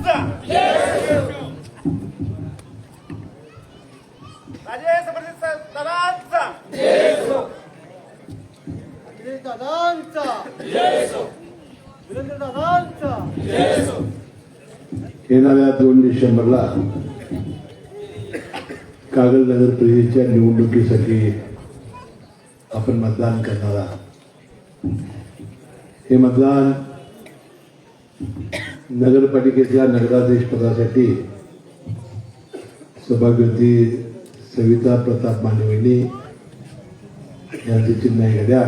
दादांचा राजे समर्जित दादांचा. अखिलेश दादांचा. वीरेंद्र दादांचा. येणाऱ्या दोन डिसेंबरला कागल नगर परिषदेच्या निवडणुकीसाठी आपण मतदान करणार आहात. हे मतदान नगरपालिकेच्या नगराधीश पदासाठी सभागृती सविता प्रताप मानवेनी यांचे चिन्ह घड्या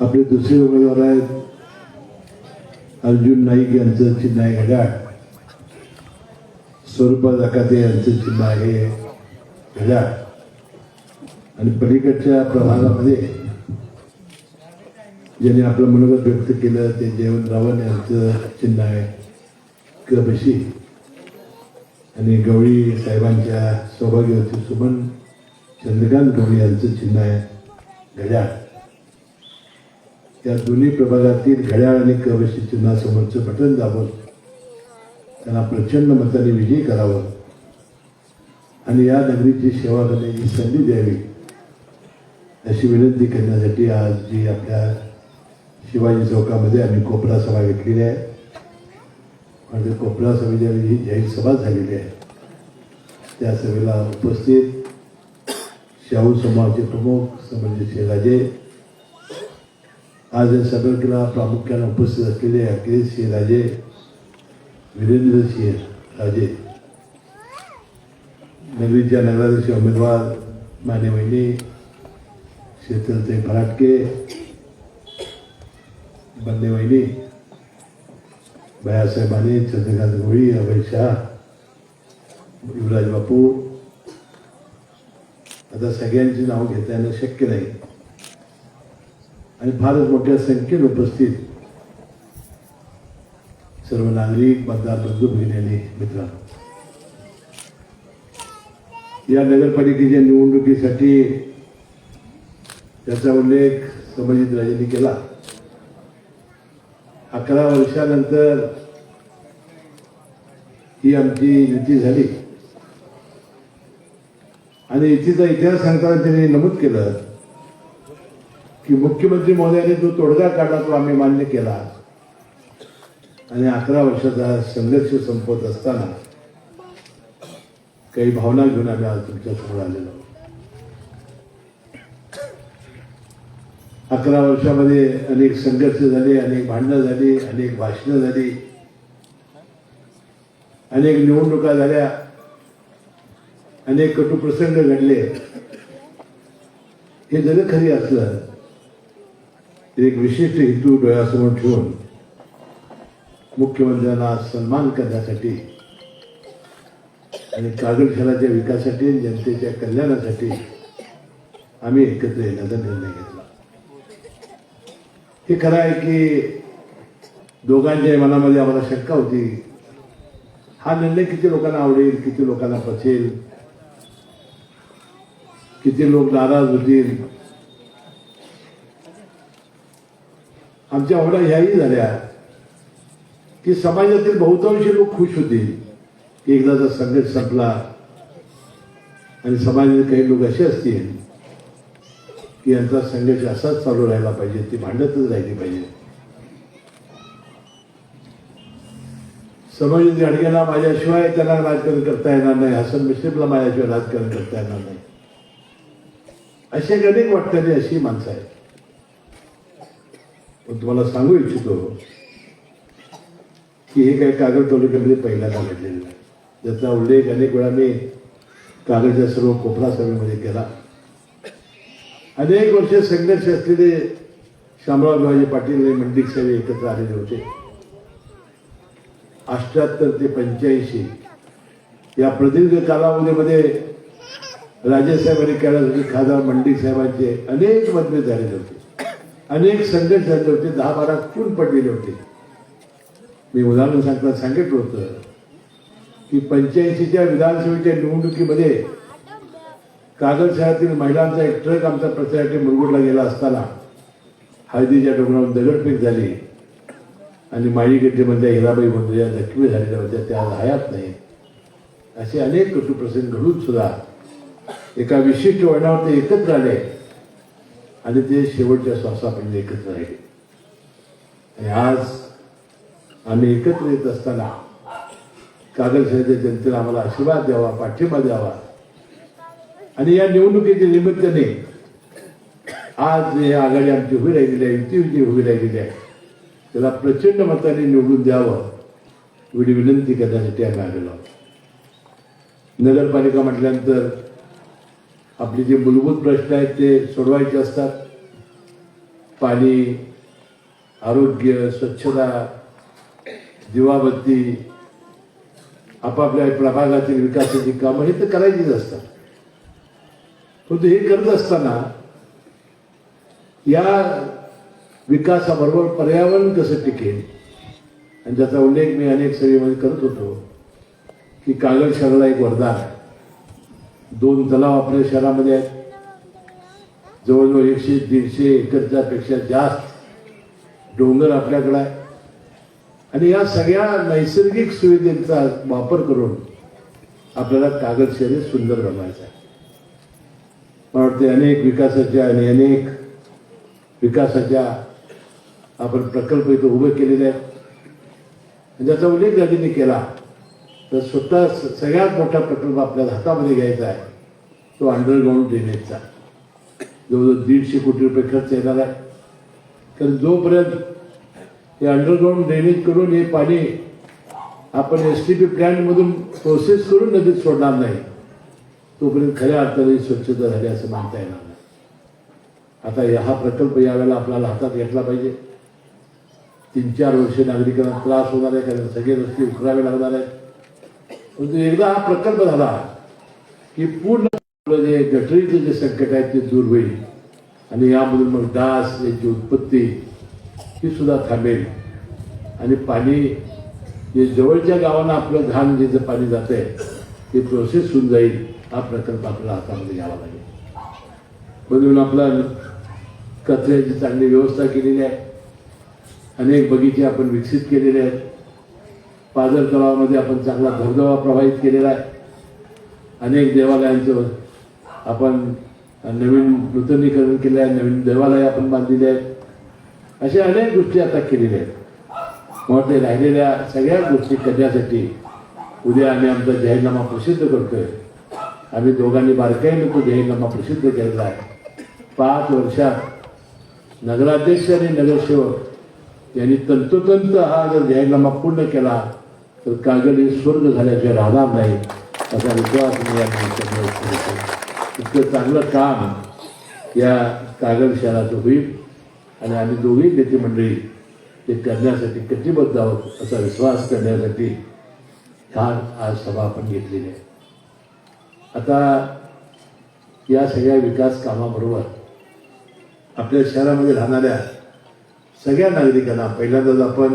आपले दुसरे उमेदवार आहेत अर्जुन नाईक यांचं चिन्ह आहे घड्या स्वरूपा जकाते यांचं चिन्ह आहे घड्या आणि पलीकडच्या प्रभागामध्ये ज्यांनी आपलं मनोगत व्यक्त केलं ते जयवंत रावण यांचं चिन्ह आहे. कबशी आणि गवळी साहेबांच्या सौभाग्यवती सुमन चंद्रकांत गवळी यांचं चिन्ह आहे. घड्याळ. या दोन्ही प्रभागातील घड्याळ आणि कवशी चिन्हासमोरचं बटन दाबून त्यांना प्रचंड मताने विजयी करावं. आणि या नगरीची सेवा करण्याची संधी द्यावी अशी विनंती करण्यासाठी आज जी आपल्या शिवाजी चौकामध्ये आम्ही कोपरा सभा घेतलेली आहे. म्हणजे कोपरा सभेची ही जाहीर सभा झालेली आहे. त्या सभेला उपस्थित शाहू समाजाचे प्रमुख समंजय राजे आज या सभेला प्रामुख्याने उपस्थित असलेले अखिलेश सिंह राजे वीरेंद्र सिंह राजे नगरीच्या नगराध्यक्ष उमेदवार माने वहिनी शीतलताई फराटके बंदे वहिनी भयासाहेब चंद्रकांत गोळी अभय शाह युवराज बापू। आता सगळ्यांची नाव घेता येणं शक्य नाही. आणि फारच मोठ्या संख्येने उपस्थित सर्व नागरिक मतदार बंधू भगिनी मित्रांनो. या नगरपालिकेच्या निवडणुकीसाठी त्याचा उल्लेख संभाजीत राजेंनी केला. अकरा वर्षानंतर ही आमची युती झाली. आणि युतीचा इतिहास सांगताना त्यांनी नमूद केलं की मुख्यमंत्री महोदयाने जो तोडगा काढला तो आम्ही मान्य केला. आणि अकरा वर्षाचा संघर्ष संपवत असताना काही भावना घेऊन आम्ही आज तुमच्यासमोर आलेलो अकरा वर्षामध्ये अनेक संघर्ष झाले अनेक भांडणं झाली अनेक भाषणं झाली. अनेक निवडणुका झाल्या. अनेक कटुप्रसंग घडले. हे जरी खरी असलं एक विशिष्ट हेतू डोळ्यासमोर ठेवून मुख्यमंत्र्यांना सन्मान करण्यासाठी आणि कागद शहराच्या विकासासाठी जनतेच्या कल्याणासाठी आम्ही एकत्र येण्याचा निर्णय घेतला. हे खरं आहे की दोघांच्या मनामध्ये आम्हाला शंका होती. हा निर्णय किती लोकांना आवडेल किती लोकांना पचेल? किती लोक नाराज होतील? आमच्या आवडा ह्याही झाल्या की समाजातील बहुतांशी लोक खुश होतील. एकदाचा संघर्ष संपला आणि समाजातील काही लोक असे असतील की यांचा संघर्ष असाच चालू राहिला पाहिजे ती भांडतच राहिली पाहिजे. समाजातील गाडगेला माझ्याशिवाय त्यांना राजकारण करता येणार नाही हसन मिश्रीफला माझ्याशिवाय राजकारण करता येणार नाही. अशी अनेक वाटणारी अशी माणसं आहेत. पण तुम्हाला सांगू इच्छितो की हे काही कागद तालुक्यामध्ये पहिल्यांदा घडलेलं आहे ज्याचा उल्लेख अनेक वेळा मी कागदच्या सर्व कोपरा सभेमध्ये केला. अनेक वर्ष संघर्ष असलेले शामराव पाटील आणि मंडिक साहेब एकत्र आलेले होते. अष्ट्याहत्तर ते पंच्याऐंशी या प्रदीर्घ कालावधीमध्ये राजेसाहेबांनी केल्यासाठी खासदार मंडिक साहेबांचे अनेक मतभेद झालेले होते. अनेक संघर्ष झाले होते. दहा बारा खून पडलेले होते. मी उदाहरण सांगता सांगितलं होतं की पंच्याऐंशीच्या विधानसभेच्या निवडणुकीमध्ये कागल शहरातील महिलांचा एक ट्रक आमचा प्रचारासाठी मुरगुडला गेला असताना हळदीच्या डोंगरावर दगडफेक झाली. आणि माळीगड्डेमधल्या हिराबाई बोंद्रे जखमी झालेल्या होत्या त्या हयात नाही. असे अनेक कटुप्रसंग घडून सुद्धा एका विशिष्ट वळणावर ते एकत्र आले आणि ते शेवटच्या श्वासापर्यंत एकत्र राहिले. आणि आज आम्ही एकत्र येत असताना कागलशहराच्या जनतेला आम्हाला आशीर्वाद द्यावा पाठिंबा द्यावा आणि या निवडणुकीच्या निमित्ताने आज जे आघाडी आमची उभी राहिलेली आहे युती जी उभी राहिलेली आहे त्याला प्रचंड मताने निवडून द्यावं एवढी विनंती करण्यासाठी आम्ही आलेलो आहोत. नगरपालिका म्हटल्यानंतर आपले जे मूलभूत प्रश्न आहेत ते सोडवायचे असतात. पाणी आरोग्य स्वच्छता दिवाबत्ती आपापल्या प्रभागातील विकासाची कामं हे तर करायचीच असतात. परंतु हे करत असताना या विकासाबरोबर पर्यावरण कसं टिकेल? आणि ज्याचा उल्लेख मी अनेक सभेमध्ये करत होतो की कागल शहराला एक वरदान आहे. दोन तलाव आपल्या शहरामध्ये आहेत. जवळजवळ एकशे दीडशे एकरच्यापेक्षा जास्त डोंगर आपल्याकडं आहे आणि या सगळ्या नैसर्गिक सुविधेचा वापर करून आपल्याला कागद शहर सुंदर बनवायचं आहे. मला वाटते अनेक विकासाच्या आणि अनेक विकासाच्या आपण प्रकल्प इथं उभे केलेले आहेत. ज्याचा उल्लेख गाडीने केला तर स्वतः स- सगळ्यात मोठा प्रकल्प आपल्या हातामध्ये घ्यायचा आहे तो अंडरग्राऊंड ड्रेनेजचा जवळजवळ दीडशे कोटी रुपये खर्च येणार आहे. तर जोपर्यंत हे अंडरग्राऊंड ड्रेनेज करून हे पाणी आपण एस टी पी प्लॅन्टमधून प्रोसेस करून नदीत सोडणार नाही तोपर्यंत खऱ्या अर्थाने स्वच्छता झाली असं मानता येणार नाही. आता हा प्रकल्प यावेळेला आपल्याला हातात घेतला पाहिजे. तीन चार वर्ष नागरिकांना त्रास होणार आहे कारण सगळे रस्ते उकरावे लागणार आहेत. परंतु एकदा हा प्रकल्प झाला की पूर्ण जे गटरीचं जे संकट आहे ते दूर होईल. आणि यामधून मग डास यांची उत्पत्ती ही सुद्धा थांबेल. आणि पाणी जे जवळच्या गावांना आपलं घाण जे जे पाणी जात आहे ते प्रोसेस होऊन जाईल. हा प्रकल्प आपल्याला हातामध्ये घ्यावा लागेल. म्हणून आपला कचऱ्याची चांगली व्यवस्था केलेली आहे. अनेक बगीचे आपण विकसित केलेले आहेत. पाजर तलावामध्ये आपण चांगला धबधबा प्रवाहित केलेला आहे. अनेक देवालयांचं आपण नवीन नूतनीकरण केलं आहे नवीन देवालय आपण बांधलेले आहेत. अशा अनेक गोष्टी आता केलेल्या आहेत. मग ते राहिलेल्या सगळ्या गोष्टी करण्यासाठी उद्या आम्ही आमचा जाहीरनामा प्रसिद्ध करतोय. आम्ही दोघांनी बारकाईने तो जाहीरनामा प्रसिद्ध केलेला आहे. पाच वर्षात नगराध्यक्ष आणि नगरसेवक यांनी तंतोतंत हा जर जाहीरनामा पूर्ण केला तर कागद हे स्वर्ग झाल्याशिवाय राहणार नाही असा विश्वास मी या निमित्ताने इतकं चांगलं काम या कागद शहराचं होईल आणि आम्ही दोघेही नेते मंडळी ते करण्यासाठी कटिबद्ध आहोत असा विश्वास करण्यासाठी हा आज सभा आपण घेतलेली आहे. आता या सगळ्या विकास कामाबरोबर आपल्या शहरामध्ये राहणाऱ्या सगळ्या नागरिकांना पहिल्यांदाच आपण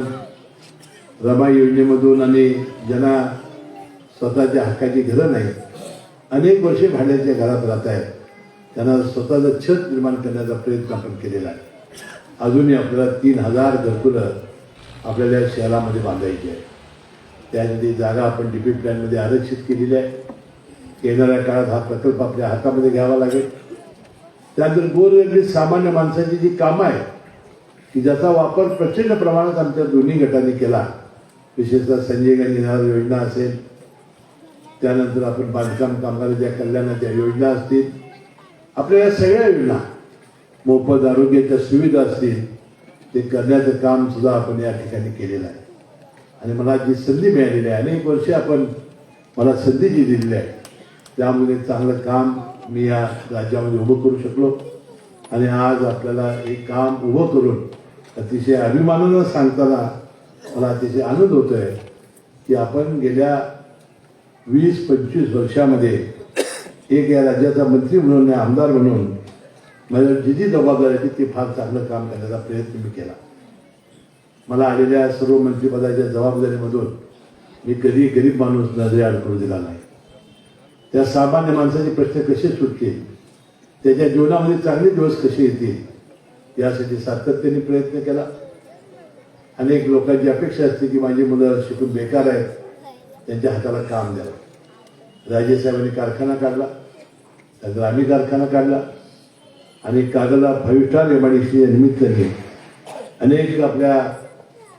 रमा योजनेमधून आणि ज्यांना स्वतःच्या हक्काची घरं नाही अनेक वर्षे भाड्याच्या घरात राहत आहेत. त्यांना स्वतःचं छत निर्माण करण्याचा प्रयत्न आपण केलेला आहे. अजूनही आपल्याला तीन हजार घरकुलं आपल्याला या शहरामध्ये बांधायची आहे त्यासाठी जागा आपण डी प्लॅनमध्ये आरक्षित केलेली आहे. येणाऱ्या काळात हा प्रकल्प आपल्या हातामध्ये घ्यावा लागेल. त्यानंतर गोरगरीब सामान्य माणसाची जी कामं आहेत की ज्याचा वापर प्रचंड प्रमाणात आमच्या दोन्ही गटांनी केला. विशेषतः संजय गांधी निराधार योजना असेल त्यानंतर आपण बांधकाम कामगारांच्या कल्याणाच्या योजना असतील आपल्या या सगळ्या योजना मोफत आरोग्याच्या सुविधा असतील ते करण्याचं काम सुद्धा आपण या ठिकाणी केलेलं आहे. आणि मला जी संधी मिळालेली आहे अनेक वर्षे आपण मला संधी जी दिलेली आहे. त्यामुळे चांगलं काम मी या राज्यामध्ये उभं करू शकलो. आणि आज आपल्याला एक काम उभं करून अतिशय अभिमानानं सांगताना मला अतिशय आनंद होतो आहे की आपण गेल्या वीस पंचवीस वर्षामध्ये एक या राज्याचा मंत्री म्हणून आणि आमदार म्हणून माझ्या जी जी जबाबदारी होती ती फार चांगलं काम करण्याचा प्रयत्न मी केला. मला आलेल्या सर्व मंत्रिपदाच्या जबाबदारीमधून मी कधी गरीब माणूस नजरे अडकून करू दिला नाही. त्या सामान्य माणसाचे प्रश्न कसे सुटतील? त्याच्या जीवनामध्ये चांगले दिवस कसे येतील? यासाठी सातत्याने प्रयत्न केला. अनेक लोकांची अपेक्षा असते की माझी मुलं शिकून बेकार आहेत. त्यांच्या हाताला काम द्यावं राजेसाहेबांनी कारखाना काढला. त्यानंतर कारखाना काढला. आणि कागदला भविष्ठा निर्माणीशी या निमित्ताने. अनेक आपल्या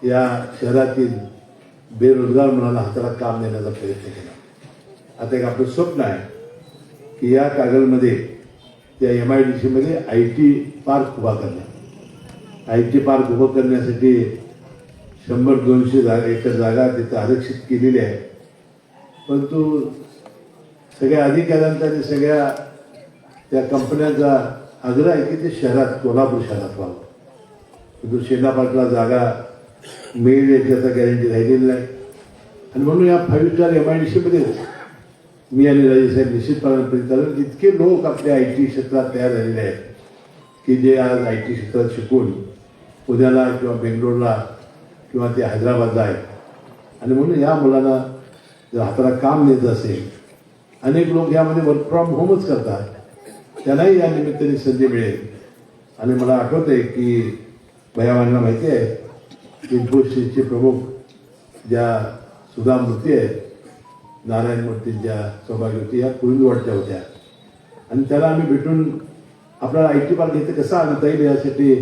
या शहरातील बेरोजगार मुलांना हाताला काम देण्याचा प्रयत्न केला. आता एक आपलं स्वप्न आहे की या कागलमध्ये त्या एम आय डी सीमध्ये आय टी पार्क उभा करणं आय टी पार्क उभं करण्यासाठी शंभर दोनशे जागा एकर जागा तिथं आरक्षित केलेली आहे. परंतु सगळ्या अधिकाऱ्यांचा आणि सगळ्या त्या कंपन्यांचा आग्रह आहे की ते शहरात कोल्हापूर शहरात व्हावं. परंतु शेना पार्कला जागा मिळेल याची आता गॅरंटी राहिलेली नाही. आणि म्हणून या five star M I D सीमध्येच मी आणि राजेसाहेब निश्चितपणे प्रयत्न करेन इतके लोक आपल्या आय टी क्षेत्रात तयार झालेले आहेत की जे आज आय टी क्षेत्रात शिकून पुण्याला किंवा बेंगलोरला किंवा ते हैदराबादला आहेत. आणि म्हणून या मुलांना जर हाताला काम देत असेल अनेक लोक यामध्ये वर्क फ्रॉम होमच करतात. त्यांनाही या निमित्ताने संधी मिळेल. आणि मला आठवते आहे की भयावांना माहिती आहे इन्फोसिसचे प्रमुख ज्या सुधा मूर्ती आहेत नारायण मूर्तींच्या होती ह्या कुरुंदवाडच्या होत्या. आणि त्याला आम्ही भेटून आपल्याला आय टी पार्क इथे कसं आणता येईल यासाठी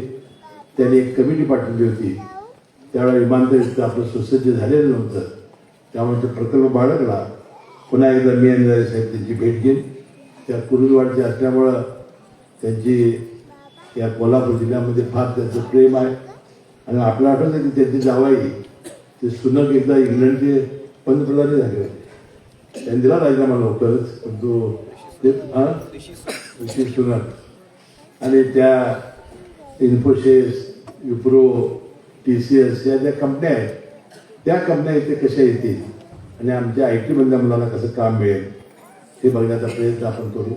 त्यांनी एक कमिटी पाठवली होती. त्यावेळेला विमानतळ आपलं सुसज्ज झालेलं नव्हतं. त्यामुळे तो प्रकल्प बाळगला. पुन्हा एकदा मी आणि साहेब त्यांची भेट घेईन. त्या कुरुंदवाडच्या असल्यामुळं त्यांची या कोल्हापूर जिल्ह्यामध्ये फार त्यांचं प्रेम आहे. आणि आपलं आठवतं की त्यांची जावाई ते सुनक एकदा इंग्लंडचे पंतप्रधान झाले होते. त्यांनी दिला राजीनामा लवकरच पण ते हां आणि त्या Infosys Wipro T C S या ज्या कंपन्या आहेत त्या कंपन्या इथे कशा येतील आणि आमच्या आय टीमधल्या मुलांना कसं काम मिळेल हे बघण्याचा प्रयत्न आपण करू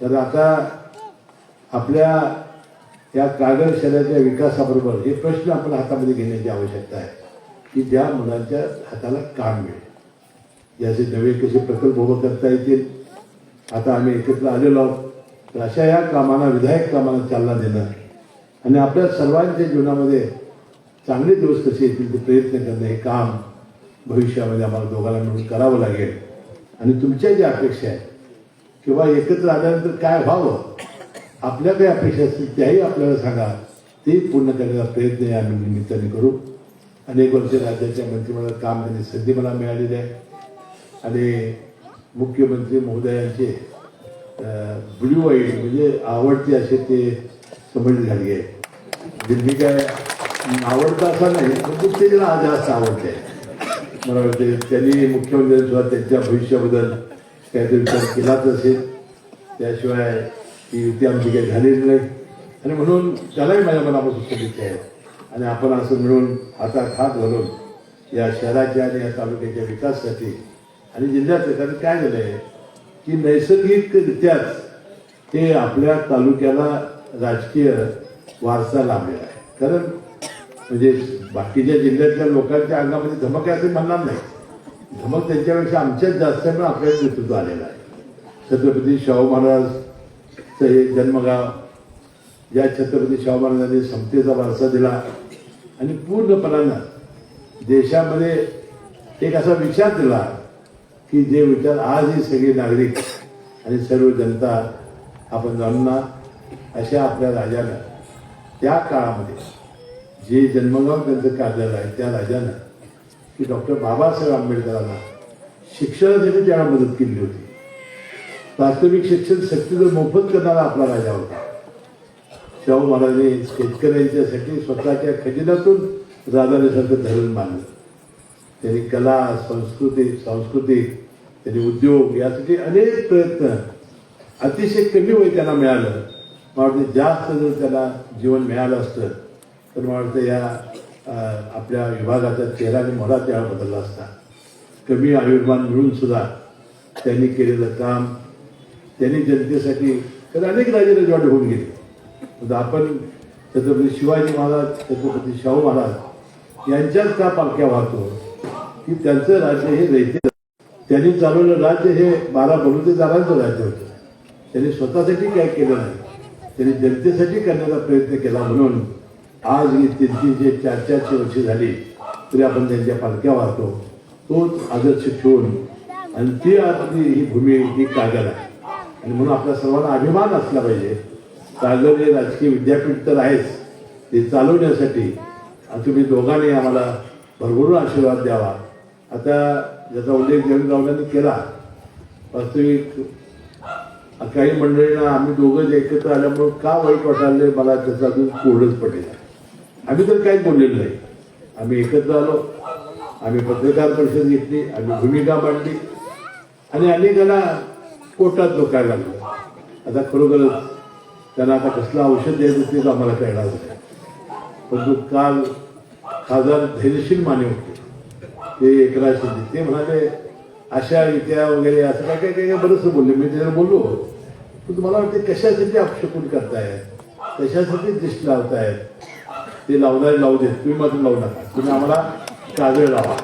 तर आता आपल्या या कागद शहराच्या विकासाबरोबर हे प्रश्न आपण हातामध्ये घेण्याची आवश्यकता आहे की त्या मुलांच्या हाताला काम मिळेल याचे नवे कसे प्रकल्प उभं करता येतील आता आम्ही एकत्र आलेलो आहोत. तर अशा या कामांना विधायक कामांना चालना देणं आणि आपल्या सर्वांच्या जीवनामध्ये चांगले दिवस कसे येतील ते प्रयत्न करणं हे काम भविष्यामध्ये आम्हाला दोघांना मिळून करावं लागेल. आणि तुमच्या ज्या अपेक्षा आहेत किंवा एकत्र आल्यानंतर काय व्हावं आपल्या काही अपेक्षा असतील त्याही आपल्याला सांगा. ते पूर्ण करण्याचा प्रयत्न या निमित्ताने करू. अनेक वर्ष राज्याच्या मंत्रिमंडळात काम करण्याची संधी मला मिळालेली आहे. आणि मुख्यमंत्री महोदयांचे ब्ल्यू आईड म्हणजे आवडते असे ते समज झाली आहे. दिल्ली मी काय आवडतं असा नाही पण ते जरा जास्त आवडते. मला वाटते त्यांनी मुख्यमंत्र्यांसुद्धा त्यांच्या भविष्याबद्दल काहीतरी विचार केलाच असेल. त्याशिवाय ती युती आमची काही झालेली नाही. आणि म्हणून त्यालाही माझ्या मनापासून शुभेच्छा आहेत. आणि आपण असं मिळून हातात हात घालून या शहराच्या आणि या तालुक्याच्या विकासासाठी आणि जिल्ह्याचं कारण काय झालं आहे की नैसर्गिकरित्याच ते आपल्या तालुक्याला राजकीय वारसा लाभलेला आहे. कारण म्हणजे बाकीच्या जिल्ह्यातल्या लोकांच्या अंगामध्ये धमक आहे असं म्हणणार नाही. धमक त्यांच्यापेक्षा आमच्याच जास्त पण आपल्याच नेतृत्व आलेलं आहे. छत्रपती शाहू महाराजचं हे जन्मगाव या छत्रपती शाहू महाराजांनी समतेचा वारसा दिला आणि पूर्णपणानं देशामध्ये एक असा विचार दिला की जे विचार आजही सगळे नागरिक आणि सर्व जनता आपण जाणूना अशा आपल्या राजानं त्या काळामध्ये जे जन्मगाव त्यांचं कार्यालय आहे त्या राजानं की डॉक्टर बाबासाहेब आंबेडकरांना शिक्षणासाठी त्यांना मदत केली होती. प्राथमिक शिक्षण सक्तीचं मोफत करणारा आपला राजा होता. शाहू महाराजांनी शेतकऱ्यांच्यासाठी स्वतःच्या खजिन्यातून राजाण्यासारखं धरण मानलं त्यांनी कला संस्कृती सांस्कृतिक त्यांनी उद्योग यासाठी अनेक प्रयत्न अतिशय कमी वय त्यांना मिळालं. मला वाटतं जास्त जर त्याला जीवन मिळालं असतं तर मला वाटतं या आपल्या विभागाचा चेहरा आणि मला त्याला बदलला असता. कमी आयुर्मान मिळून सुद्धा त्यांनी केलेलं काम त्यांनी जनतेसाठी तर अनेक राजे रजवाडे होऊन गेले. आपण छत्रपती शिवाजी महाराज छत्रपती शाहू महाराज यांच्याच का पालख्या वाहतो? की त्यांचं राज्य हे रयते त्यांनी चालवलं राज्य हे बारा बलुतेदारांचं राज्य होतं. त्यांनी स्वतःसाठी काय केलं नाही? त्यांनी जनतेसाठी करण्याचा प्रयत्न केला म्हणून आज ही त्यांची जे चार चारशे वर्षे झाली तरी आपण त्यांच्या पालख्या वाहतो. तोच आदर्श ठेवून आणि ती आपली ही भूमी ही कागद आहे. आणि म्हणून आपल्या सर्वांना अभिमान असला पाहिजे. कागद हे राजकीय विद्यापीठ तर आहेच. ते चालवण्यासाठी आणि तुम्ही दोघांनी आम्हाला भरभरून आशीर्वाद द्यावा. आता ज्याचा उल्लेख जयंतरावांनी केला वास्तविक काही मंडळींना आम्ही दोघं एकत्र आल्यामुळे का वाईट वाटायला मला त्याचा अजून कोडच पडेल आम्ही तर काहीच बोललेलं नाही. आम्ही एकत्र आलो आम्ही पत्रकार परिषद घेतली आम्ही भूमिका मांडली आणि अनेकांना पोटात लोकायला लागलं. आता खरोखरच त्यांना आता कसलं औषध द्यायचं तेच आम्हाला कळणार होतं परंतु काल खासदार धैर्यशील माने होते. ते एकनाथ शिंदे ते म्हणाले अशा विद्या वगैरे असं काय काय काय बरंच बोलले. मी त्याला बोललो पण तुम्हाला वाटते कशासाठी अपशकून करतायत? कशासाठी दिष्ट लावतायत? ते लावणारे लावू देत. तुम्ही मात्र लावू नका. तुम्ही आम्हाला काजळ लावा.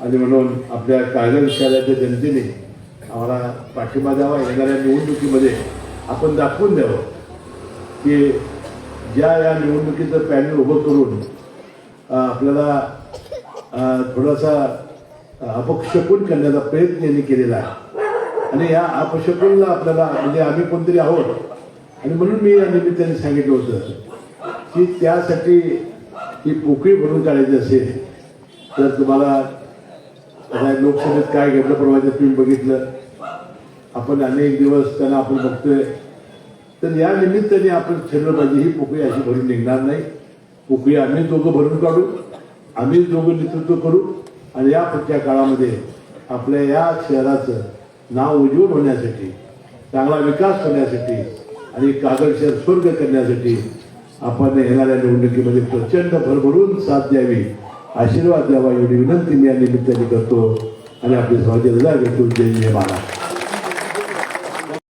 आणि म्हणून आपल्या काजळ शहराच्या जनतेने आम्हाला पाठिंबा द्यावा. येणाऱ्या निवडणुकीमध्ये आपण दाखवून द्यावं की ज्या या निवडणुकीचं पॅनल उभं करून आपल्याला थोडासा अं, अपक्षपून करण्याचा प्रयत्न यांनी केलेला आहे. आणि या अपशकुनला आपल्याला म्हणजे आम्ही कोणतरी आहोत आणि म्हणून मी या निमित्ताने सांगितलं होतं की त्यासाठी ही पोकळी भरून काढायची असेल तर तुम्हाला आता लोकसभेत काय घडलं परवाच्या तुम्ही बघितलं. आपण अनेक दिवस त्यांना आपण बघतोय. तर या निमित्ताने आपण ठरलं पाहिजे ही पोकळी अशी भरून निघणार नाही. पोकळी आम्ही दोघं भरून काढू आम्हीच दोघं नेतृत्व करू आणि या पुढच्या काळामध्ये आपल्या या शहराचं नाव उज्ज्वल होण्यासाठी चांगला विकास करण्यासाठी आणि कागद शहर स्वर्ग करण्यासाठी आपण येणाऱ्या निवडणुकीमध्ये प्रचंड भरभरून साथ द्यावी आशीर्वाद द्यावा एवढी विनंती मी या निमित्ताने करतो आणि आपली स्वागत घेतो जय जय महाराज